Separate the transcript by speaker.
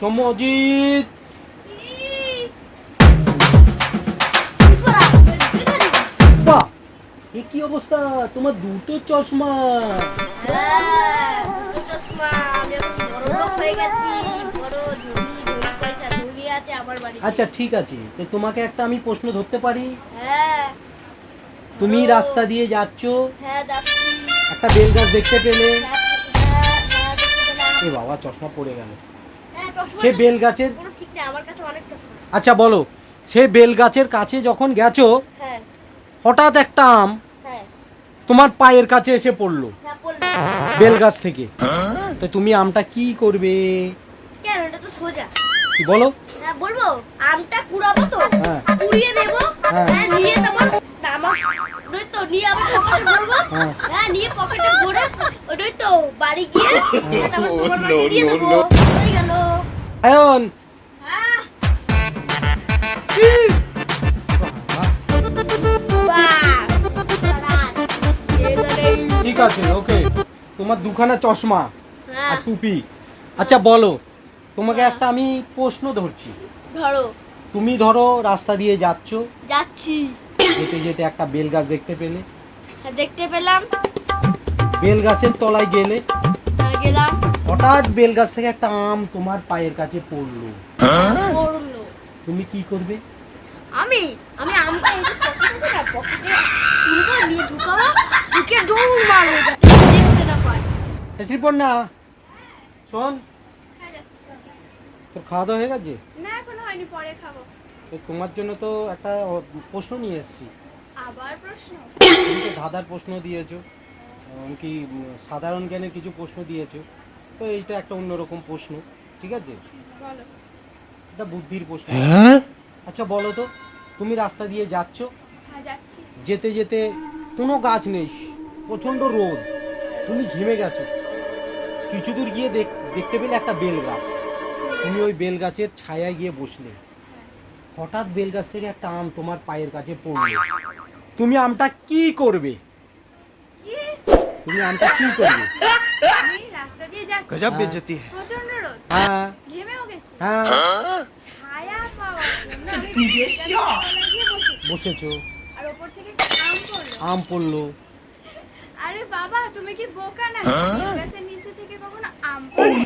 Speaker 1: সমজিৎ। বাহ, এ কি অবস্থা? তোমার দুটো চশমা। আচ্ছা ঠিক আছে। তো তোমাকে একটা আমি প্রশ্ন ধরতে পারি? তুমি রাস্তা দিয়ে যাচ্ছ? একটা বেল গাছ দেখতে পেলে। এ বাবা, চশমা পড়ে গেল। সে বেল গাছের। আচ্ছা বলো সে বেল গাছের কাছে যখন গেছো
Speaker 2: হ্যাঁ,
Speaker 1: হঠাৎ একটা আম
Speaker 2: হ্যাঁ,
Speaker 1: তোমার পায়ের কাছে এসে পড়ল
Speaker 2: হ্যাঁ,
Speaker 1: বেল গাছ থেকে তো তুমি আমটা কি করবে
Speaker 2: কেন, এটা তো সোজা।
Speaker 1: কি বলো
Speaker 2: হ্যাঁ, বলব? আমটা কুড়াবো তো?
Speaker 1: হ্যাঁ।
Speaker 2: কুড়িয়ে নেব, নিয়ে নামা- ওই তো, নিয়ে আবার পকেটে ভরবো।
Speaker 1: হ্যাঁ।
Speaker 2: হ্যাঁ, নিয়ে পকেটে ভরে, ওটাই তো, বাড়ি গিয়ে, তারপর তোমার বাড়ি দিয়ে দেবো। হয়ে হ্যাঁ! এখানেই।
Speaker 1: ঠিক আছে ওকে তোমার দুখানা চশমা
Speaker 2: হ্যাঁ,
Speaker 1: আর টুপি। আচ্ছা বলো তোমাকে একটা আমি প্রশ্ন ধরছি।
Speaker 2: ধরো।
Speaker 1: তুমি ধরো রাস্তা দিয়ে যাচ্ছ।
Speaker 2: যাচ্ছি।
Speaker 1: যেতে যেতে একটা বেল গাছ দেখতে পেলে।
Speaker 2: হ্যাঁ, দেখতে পেলাম।
Speaker 1: বেল গাছের তলায় গেলে?
Speaker 2: হ্যাঁ, গেলাম।
Speaker 1: হঠাৎ বেল গাছ থেকে একটা আম তোমার পায়ের কাছে পড়ল।
Speaker 2: পড়ল।
Speaker 1: তুমি কি করবে?
Speaker 2: আমি? আমি আমটা এই পকেটে না পকেটে তুলবো নিয়ে ঢুকাবো ঢুকে দৌড় মারবো দেখতে না পায়।
Speaker 1: শ্রীপর্ণা শোন।
Speaker 3: হ্যাঁ
Speaker 1: তোর খাওয়া দাওয়া হয়ে গেছে?
Speaker 3: না এখনও হয়নি পরে খাব।
Speaker 1: তো তোমার জন্য তো একটা প্রশ্ন নিয়ে এসেছি।
Speaker 3: আবার প্রশ্ন?
Speaker 1: তুমি তো ধাঁধার প্রশ্ন দিয়েছ। এমনকি সাধারণ জ্ঞানের কিছু প্রশ্ন দিয়েছ। তো এইটা একটা অন্যরকম প্রশ্ন ঠিক আছে? এটা বুদ্ধির প্রশ্ন। আচ্ছা বলো তো তুমি রাস্তা দিয়ে যাচ্ছ?
Speaker 3: হ্যাঁ
Speaker 1: যেতে যেতে কোনো গাছ নেই প্রচণ্ড রোদ। তুমি ঘেমে গেছো। কিছু দূর গিয়ে দেখ দেখতে পেলে একটা বেল গাছ তুমি ওই বেল গাছের ছায়ায় গিয়ে বসলে। হঠাৎ বেল গাছ থেকে একটা আম তোমার পায়ের কাছে পড়ল। তুমি আমটা কি করবে? তুমি আমটা কি করবে
Speaker 3: আমি রাস্তা দিয়ে যাচ্ছি
Speaker 1: গজব বেজতি
Speaker 3: প্রচণ্ড রোদ
Speaker 1: হ্যাঁ
Speaker 3: ঘেমেও গেছি
Speaker 1: হ্যাঁ
Speaker 3: ছায়া পাওয়ার জন্য আমি বসেছি আর ওপর থেকে আম পড়ল
Speaker 1: আম পড়ল
Speaker 3: আরে বাবা তুমি কি বোকা না গাছের নিচে থেকে কখনো আম পড়ে